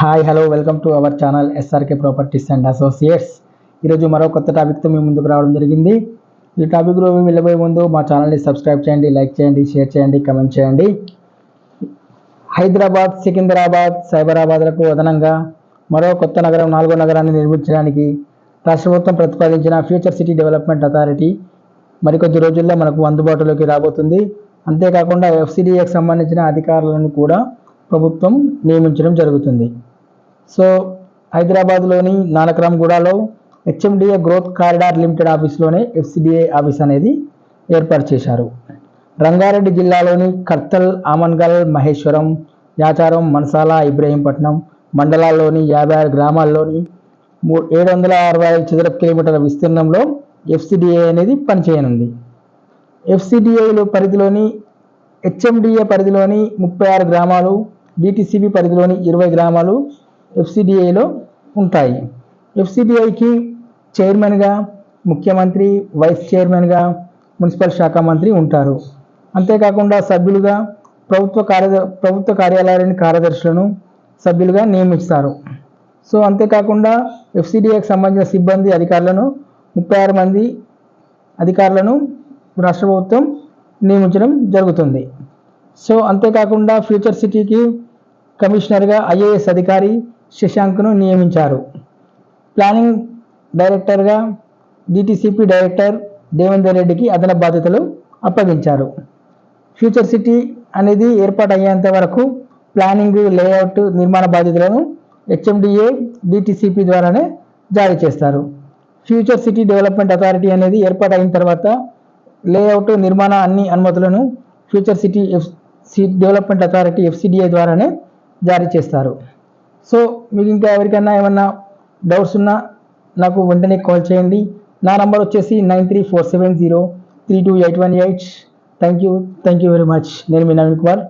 Hi hello welcome to our channel SRK properties and associates ఈరోజు మరో కొత్త టాపిక్తో మీ ముందుకు రావడం జరిగింది. ఈ టాపిక్లో వెళ్ళబోయే ముందు మా ఛానల్ని సబ్స్క్రైబ్ చేయండి లైక్ చేయండి షేర్ చేయండి కమెంట్ చేయండి. హైదరాబాద్ సికింద్రాబాద్ సైబరాబాద్లకు అదనంగా మరో కొత్త నగరం నాలుగో నగరాన్ని నిర్మించడానికి రాష్ట్ర ప్రభుత్వం ప్రతిపాదించిన ఫ్యూచర్ సిటీ డెవలప్మెంట్ అథారిటీ మరికొద్ది రోజుల్లో మనకు అందుబాటులోకి రాబోతుంది. అంతేకాకుండా ఎఫ్సిడిఏకి సంబంధించిన అధికారులను కూడా ప్రభుత్వం నియమించడం జరుగుతుంది. సో హైదరాబాద్లోని నానక్రామ్గూడలో హెచ్ఎండిఏ గ్రోత్ కారిడార్ లిమిటెడ్ ఆఫీస్లోనే ఎఫ్సిడిఏ ఆఫీస్ అనేది ఏర్పాటు చేశారు. రంగారెడ్డి జిల్లాలోని కర్తల్ ఆమన్గల్ మహేశ్వరం యాచారం మన్సాల ఇబ్రహీంపట్నం మండలాల్లోని యాభై ఆరు గ్రామాల్లోని మూ ఏడు వందల అరవై ఐదు చదరపు కిలోమీటర్ల విస్తీర్ణంలో ఎఫ్సిడిఏ అనేది పనిచేయనుంది. ఎఫ్సిడిఏలో పరిధిలోని హెచ్ఎండిఏ పరిధిలోని ముప్పై ఆరు గ్రామాలు డిటిసిబి పరిధిలోని ఇరవై గ్రామాలు ఎఫ్సిడిఐలో ఉంటాయి. ఎఫ్సిడిఐకి చైర్మన్గా ముఖ్యమంత్రి వైస్ చైర్మన్గా మున్సిపల్ శాఖ మంత్రి ఉంటారు. అంతేకాకుండా సభ్యులుగా ప్రభుత్వ కార్య ప్రభుత్వ కార్యాలయాలని కార్యదర్శులను సభ్యులుగా నియమిస్తారు. సో అంతేకాకుండా ఎఫ్సిడిఏకి సంబంధించిన సిబ్బంది అధికారులను ముప్పై ఆరు మంది అధికారులను రాష్ట్ర ప్రభుత్వం నియమించడం జరుగుతుంది. సో అంతేకాకుండా ఫ్యూచర్ సిటీకి కమిషనర్గా ఐఏఎస్ అధికారి శశాంక్ను నియమించారు. ప్లానింగ్ డైరెక్టర్గా డిటిసిపి డైరెక్టర్ దేవేందర్ రెడ్డికి అదన బాధ్యతలు అప్పగించారు. ఫ్యూచర్ సిటీ అనేది ఏర్పాటు అయ్యేంత వరకు ప్లానింగ్ లేఅవుట్ నిర్మాణ బాధ్యతలను హెచ్ఎండిఏ డిటిసిపి ద్వారానే జారీ చేస్తారు. ఫ్యూచర్ సిటీ డెవలప్మెంట్ అథారిటీ అనేది ఏర్పాటు అయిన తర్వాత లేఅవుట్ నిర్మాణ అన్ని అనుమతులను future city F C development authority FCDA ద్వారానే జారీ చేస్తారు. సో మీకు ఇంకా ఎవరికైనా ఏమన్నా డౌట్స్ ఉన్నా నాకు వెంటనే కాల్ చేయండి. నా నంబర్ వచ్చేసి nine three four seven zero three two eight one eight. Thank you thank you very much నేను మీ నవీన్ కుమార్.